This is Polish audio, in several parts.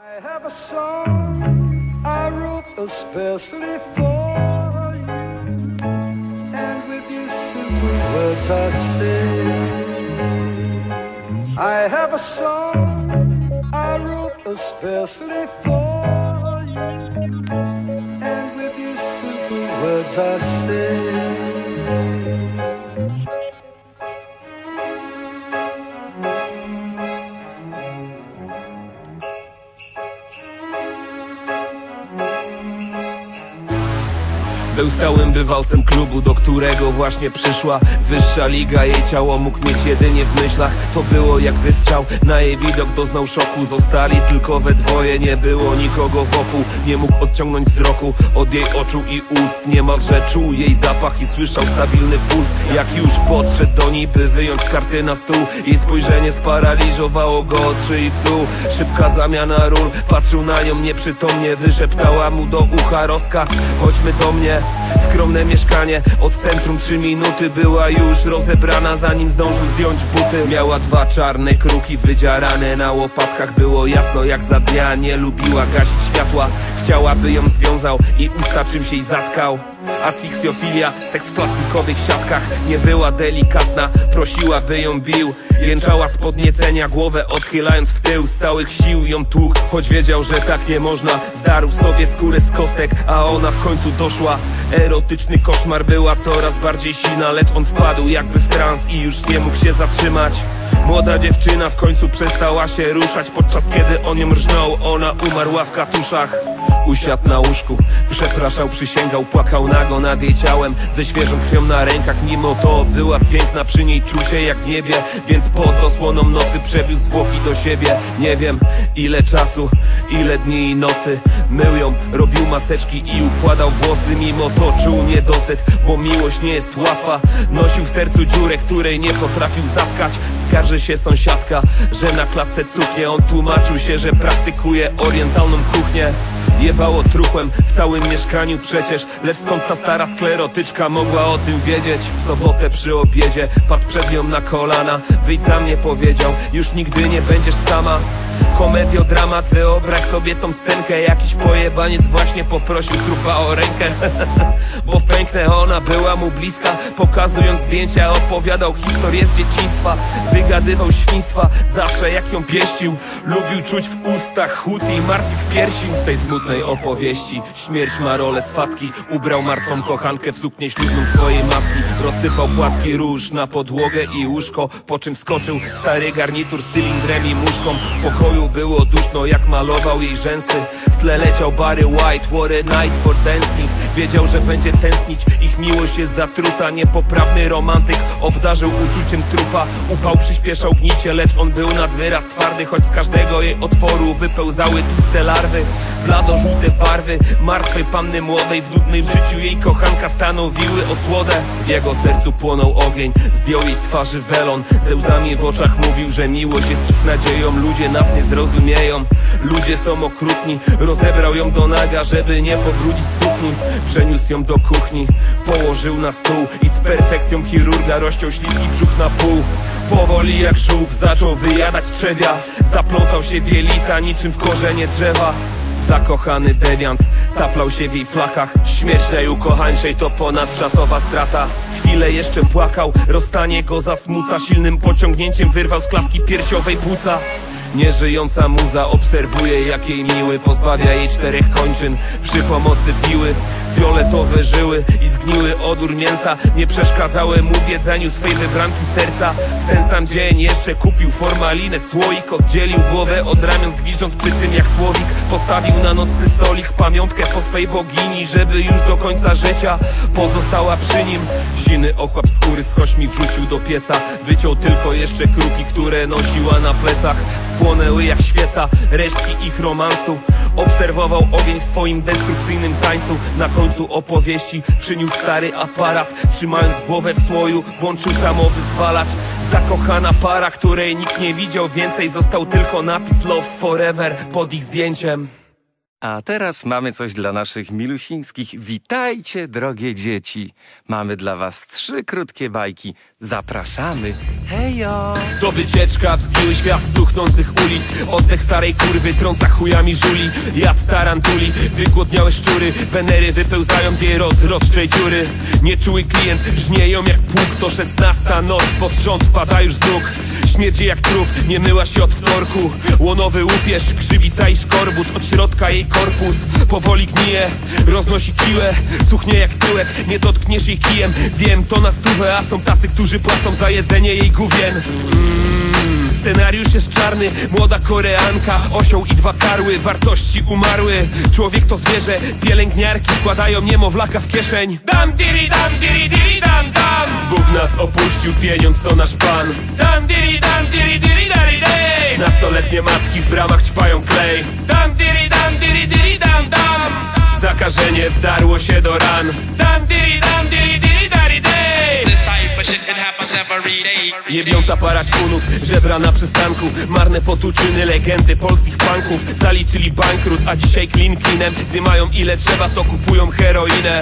I have a song I wrote especially for you, and with these simple words I sing. I have a song I wrote especially for you, and with these simple words I sing. Był stałym bywalcem klubu, do którego właśnie przyszła Wyższa liga, jej ciało mógł mieć jedynie w myślach. To było jak wystrzał, na jej widok. Doznał szoku Zostali tylko we dwoje, nie było nikogo wokół. Nie mógł odciągnąć wzroku od jej oczu i ust. Niemalże czuł jej zapach i słyszał stabilny puls. Jak już podszedł do niej, by wyjąć karty na stół. Jej spojrzenie sparaliżowało go oczy i w dół. Szybka zamiana ról, patrzył na nią nieprzytomnie. Wyszeptała mu do ucha rozkaz, chodźmy do mnie Skromne mieszkanie, od centrum trzy minuty Była już rozebrana, zanim zdążył zdjąć buty. Miała dwa czarne kruki wydziarane na łopatkach. Było jasno jak za dnia, nie lubiła gasić światła Chciała by ją związał i usta czymś jej zatkał. Asfiksjofilia, seks w plastikowych siatkach Nie była delikatna, prosiła by ją bił Jęczała z podniecenia, głowę odchylając w tył Z całych sił. Ją tłukł, choć wiedział, że tak nie można Zdarł sobie skórę z kostek, a ona w końcu doszła. Erotyczny koszmar była coraz bardziej silna Lecz on wpadł jakby w trans i już nie mógł się zatrzymać Młoda dziewczyna w końcu przestała się ruszać Podczas kiedy on ją rżnął, ona umarła w katuszach. Usiadł na łóżku, przepraszał, przysięgał, płakał nago nad jej ciałem. Ze świeżą krwią na rękach, mimo to była piękna Przy niej czuł się jak w niebie, więc pod osłoną nocy przewiózł zwłoki do siebie. Nie wiem ile czasu, ile dni i nocy Mył ją, robił maseczki i układał włosy Mimo to czuł niedosyt, bo miłość nie jest łatwa. Nosił w sercu dziurę, której nie potrafił zatkać Skarży się sąsiadka, że na klatce cuchnie On tłumaczył się, że praktykuje orientalną kuchnię. Jebało truchłem w całym mieszkaniu. Przecież Lecz skąd ta stara sklerotyczka mogła o tym wiedzieć? W sobotę przy obiedzie padł przed nią na kolana. Wyjdź za mnie powiedział, już nigdy nie będziesz sama Komediodramat, wyobraź sobie tą scenkę. Jakiś pojebaniec właśnie poprosił trupa o rękę. Bo piękna ona była mu bliska. Pokazując zdjęcia opowiadał historię z dzieciństwa. Wygadywał świństwa zawsze jak ją pieścił. Lubił czuć w ustach chód i martwych piersi W tej smutnej opowieści śmierć ma rolę swatki. Ubrał martwą kochankę w suknię ślubną swojej matki. Rozsypał płatki róż na podłogę i łóżko Po czym skoczył stary garnitur z cylindrem i muszką. W pokoju było duszno jak malował jej rzęsy. W tle leciał Barry White, what a night for dancing. Wiedział, że będzie tęsknić, ich miłość jest zatruta. Niepoprawny romantyk obdarzył uczuciem trupa. Upał przyspieszał gnicie, lecz on był nad wyraz twardy Choć z każdego jej otworu wypełzały tłuste larwy. Blado-żółte barwy martwej panny młodej. W dudnym życiu jej kochanka stanowiły osłodę. W jego sercu płonął ogień, zdjął jej z twarzy welon. Ze łzami w oczach mówił, że miłość jest ich nadzieją. Ludzie nas nie zrozumieją, ludzie są okrutni. Rozebrał ją do naga, żeby nie pobrudzić sukni. Przeniósł ją do kuchni, położył na stół I z perfekcją chirurga rozciął śliski brzuch na pół. Powoli jak żółw zaczął wyjadać trzewia. Zaplątał się w jelita niczym w korzenie drzewa. Zakochany dewiant taplał się w jej flachach. Śmierć najukochańszej to ponadczasowa strata. Chwilę jeszcze płakał, rozstanie go zasmuca. Silnym pociągnięciem wyrwał z klatki piersiowej płuca Nieżyjąca muza obserwuje jak jej miły Pozbawia jej czterech kończyn. Przy pomocy piły Fioletowe żyły i zgniły odór mięsa. Nie przeszkadzały mu w jedzeniu swej wybranki serca. W ten sam dzień jeszcze kupił formalinę Słoik oddzielił głowę od ramion Zgwiżdżąc przy tym jak słowik. Postawił na nocny stolik pamiątkę po swej bogini Żeby już do końca życia pozostała przy nim. Ziny ochłap skóry z kośmi wrzucił do pieca. Wyciął tylko jeszcze kruki, które nosiła na plecach Spłonęły jak świeca resztki ich romansu. Obserwował ogień w swoim destrukcyjnym tańcu. Na końcu opowieści przyniósł stary aparat. Trzymając głowę w słoju włączył samowyzwalacz. Zakochana para, której nikt nie widział więcej Został tylko napis Love Forever pod ich zdjęciem A teraz mamy coś dla naszych milusińskich. Witajcie, drogie dzieci. Mamy dla was trzy krótkie bajki. Zapraszamy. Hejo! To wycieczka w zgniły świat stuchnących ulic Oddech starej kurwy trąca chujami żuli Jad tarantuli, wygłodniałe szczury Wenery wypełzają z jej rozrodczej dziury Nieczuły klient żnieją jak pług To szesnasta noc, pod rząd pada już z nóg Śmierdzi jak trup, nie myła się od wtorku. Łonowy łupież, grzybica i szkorbut Od środka jej korpus. Powoli gnije Roznosi kiłę, cuchnie jak tyłek. Nie dotkniesz jej kijem, wiem to na stówę A są tacy, którzy płacą za jedzenie jej gówien mm, Scenariusz jest czarny, młoda koreanka Osioł i dwa karły, wartości umarły. Człowiek to zwierzę, pielęgniarki Wkładają niemowlaka w kieszeń. Dam diri dam diri diri dam dam. Bóg nas opuścił, pieniądz to nasz pan. Dam diri dam diri diri dari dej. Nastoletnie matki w bramach ćpają klej. Dam diri dam diri diri dam dam. Zakażenie wdarło się do ran. Dam diri dam diri diri Jebiąca para ćpunów, żebra na przystanku. Marne potuczyny, legendy polskich punków. Zaliczyli bankrut, a dzisiaj clean cleanem Gdy mają ile trzeba, to kupują heroinę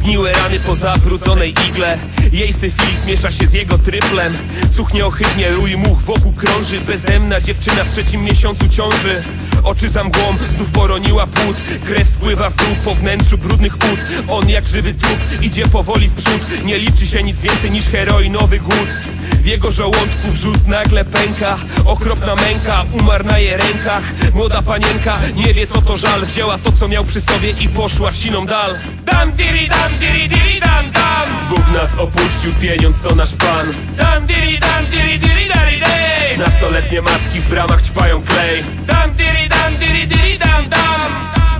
Zgniłe rany po zabrudzonej igle. Jej syfilis miesza się z jego tryplem. Cuchnie ohydnie, rój much wokół krąży. Bezemna dziewczyna w trzecim miesiącu ciąży. Oczy za mgłą, znów poroniła płód. Krew spływa w dół po wnętrzu brudnych ud. On jak żywy trup, idzie powoli w przód. Nie liczy się nic więcej niż heroinowy głód w jego żołądku wrzód nagle pęka Okropna męka, umarł na jej rękach. Młoda panienka nie wie co to żal Wzięła to co miał przy sobie i poszła w siną dal. Dam diri dam diri diri dam dam. Bóg nas opuścił, pieniądz to nasz pan. Dam diri dam diri diri dari dej. Nastoletnie matki w bramach ćpają klej. Dam diri dam diri diri dam dam.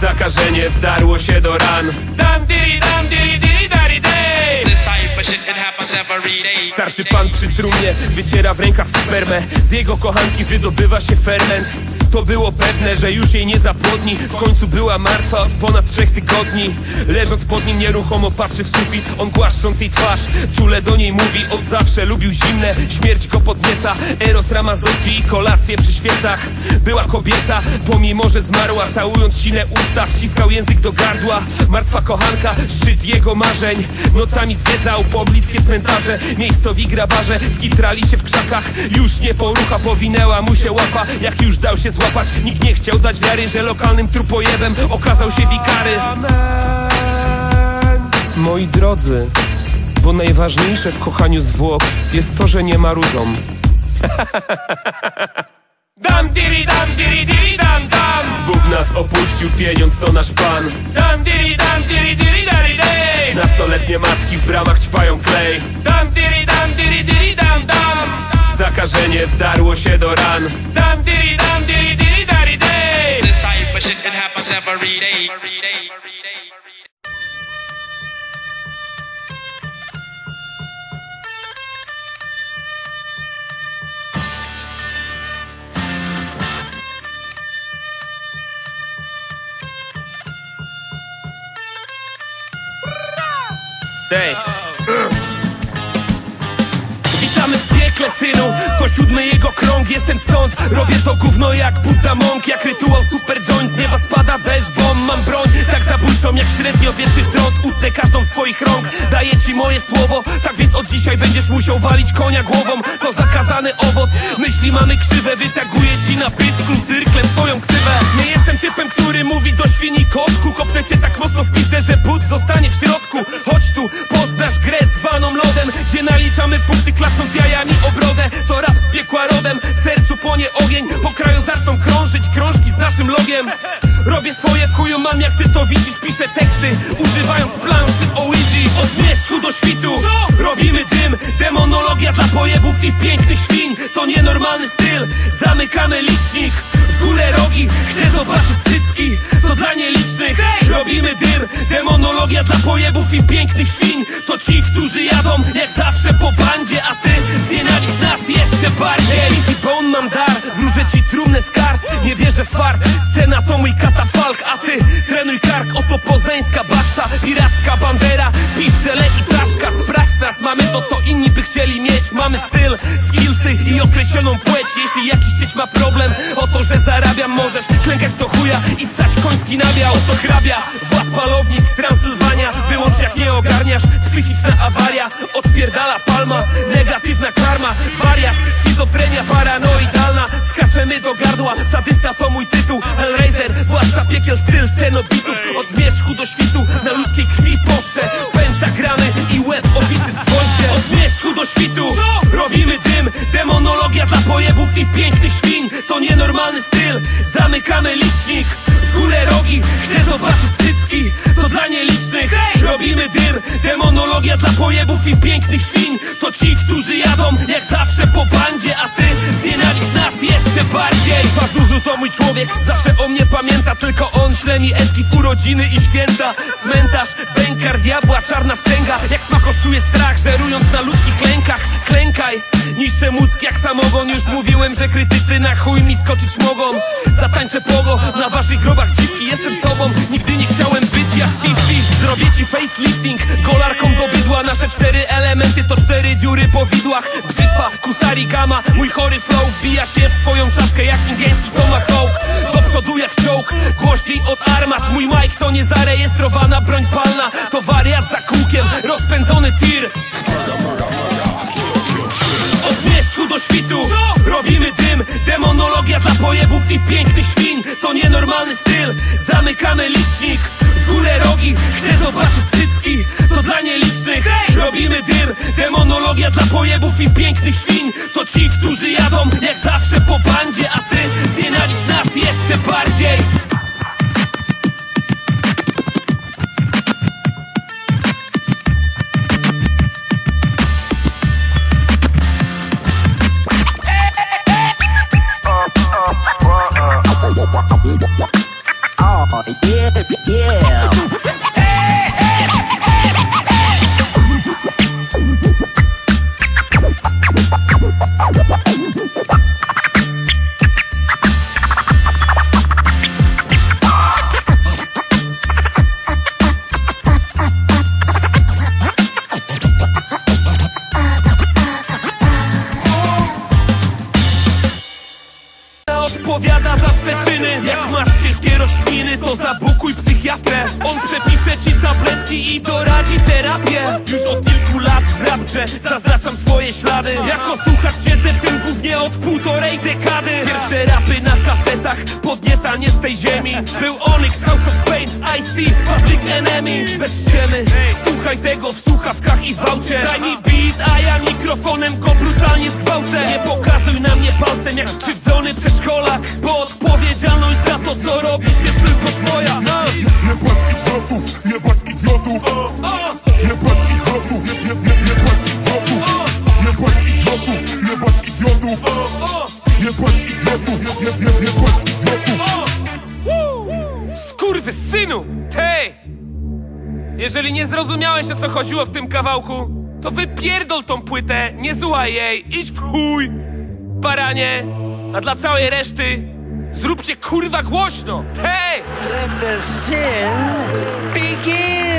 Zakażenie wdarło się do ran. Dam Starszy pan przy trumnie wyciera w rękaw spermę. Z jego kochanki wydobywa się ferment to było pewne, że już jej nie zapłodni. W końcu była martwa od ponad trzech tygodni. Leżąc pod nim nieruchomo patrzy w sufit On głaszcząc jej twarz, czule do niej mówi Od zawsze lubił zimne, śmierć go podnieca Eros Ramazotti i kolacje przy świecach. Była kobieca, pomimo że zmarła Całując sine usta, wciskał język do gardła. Martwa kochanka, szczyt jego marzeń. Nocami zwiedzał pobliskie cmentarze Miejscowi grabarze. Skitrali się w krzakach Już nie porucha, powinęła mu się łapa. Jak już dał się złapać, nikt nie chciał dać wiary Że lokalnym trupojebem okazał się wikary. Moi drodzy, bo najważniejsze w kochaniu zwłok Jest to, że nie marudzą Dam diri dam diri diri dam dam. Bóg nas opuścił, pieniądz to nasz pan Dam diri dam diri diri dari dej. Nastoletnie matki w bramach ćpają klej. Dam diri dam diri diri dam dam. Zakażenie wdarło się do ran day. Jego krąg, jestem stąd. Robię to gówno jak Buddha Monk. Jak rytuał super joint Z nieba spada deszcz, bomb Mam broń. Tak zabójczą jak średnio wieszczy trąd. Utnę każdą z twoich rąk. Daję ci moje słowo. Tak więc od dzisiaj będziesz musiał walić konia głową. To zakazany owoc. Myśli mamy krzywe Wytaguję ci na pysku cyrklem swoją ksywę. Nie jestem typem, który mówi do świni kotku Kopnę cię tak mocno w pizdę, że but zostanie w środku mam jak ty to widzisz Piszę teksty używając planszy Ouija Od zmierzchu do świtu. Robimy dym, demonologia dla pojebów i pięknych świń. To nienormalny styl, zamykamy licznik. W górę rogi, chcę zobaczyć cycki To dla nielicznych. Robimy dym, demonologia dla pojebów i pięknych świń. To ci, którzy jadą jak zawsze po bandzie A ty znienawiść nas jeszcze bardziej. Easy Bone mam dar, wróżę ci trumnę z Nie wierzę w fart, scena to mój katafalk A ty trenuj kark, oto poznańska baszta Piracka bandera, piszczele i czaszka Sprawdź nas Mamy by chcieli mieć. Mamy styl, skillsy i określoną płeć. Jeśli jakiś dzieć ma problem O to, że zarabiam możesz klękać do chuja I ssać koński nabiał. To hrabia, Wład Palownik, Transylwania. Wyłącz jak nie ogarniasz Psychiczna awaria, odpierdala palma Negatywna karma, wariat Schizofrenia paranoidalna. Skaczemy do gardła, sadysta to mój tytuł. Hellraiser, władca piekiel, styl cenobitów. Od zmierzchu do świtu, na ludzkiej krwi pojebów i bardziej. Pazuzu to mój człowiek, zawsze o mnie pamięta. Tylko on śle mi eski w urodziny i święta. Cmentarz, bękar, diabła, czarna wstęga. Jak smakosz czuję strach, żerując na ludzkich lękach. Klękaj, niszczę mózg jak samogon. Już mówiłem, że krytycy na chuj mi skoczyć mogą. Zatańczę pogo, na waszych grobach dziwki Jestem sobą, nigdy nie chciałem być jak Fifi. Zrobię ci facelifting, golarką do bydła. Nasze cztery elementy to cztery dziury po widłach Brzytwa, kusari, gama, mój chory flow Wbija się w twoją czaszkę jak ingielski tomahawk. Do przodu jak czołg, głośniej od armat. Mój mic to niezarejestrowana broń palna. To wariat za kółkiem, rozpędzony tir. Od zmierzchu do świtu Robimy dym, demonologia dla pojebów i pięknych świń. To nienormalny styl, zamykamy licznik. W górę rogi, chcę zobaczyć cycki. To dla nielicznych, robimy dym. Demonologia dla pojebów i pięknych świń. To ci, którzy jadą jak zawsze po bandzie A ty znienawiść nas jeszcze bardziej swe czyny Jak masz ciężkie rozkminy, to zabukuj psychiatrę. On przepisze ci tabletki i doradzi terapię. Już od kilku lat w rapcze zaznaczam swoje ślady. Jako słuchacz siedzę w tym gównie od półtorej dekady. Pierwsze rapy na kasetach, podnietanie z tej ziemi. Był Onyx, House of Pain, Ice-T, Public Enemy. Bez ściemy, słuchaj tego w słuchawkach i w aucie Daj mi beat, a ja mikrofonem go brutalnie zgwałcę. Nie pokazuj na mnie palcem jak skrzywdzony przedszkolak Bo odpowiedzialność za to co robisz jest tylko twoja no. Jebać idiotów, jebać idiotów Jebać idiotów, je, je, je, jebać idiotów Jebać idiotów, jebać idiotów Jebać idiotów, je, je, je, jebać idiotów Skurwy synu! Hej! Jeżeli nie zrozumiałeś o co chodziło w tym kawałku, to wypierdol tą płytę, nie słuchaj jej, idź w chuj! Baranie! A dla całej reszty, Zróbcie kurwa głośno! Hej! Let the sin begin!